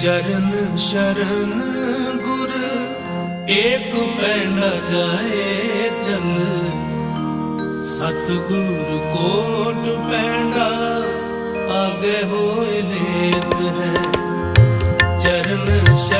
ਚਰਨ ਸ਼ਰਨ ਗੁਰ, ਏਕ ਪੈਂਡ ਜਾਏ ਚੰਨ ਸਤ ਗੁਰ ਕੋਟ ਪੈਂਡਾ, ਆਗੇ ਹੋਏ ਲੇਤ ਹੈ। ਚਰਨ ਸ਼ਰਨ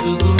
to the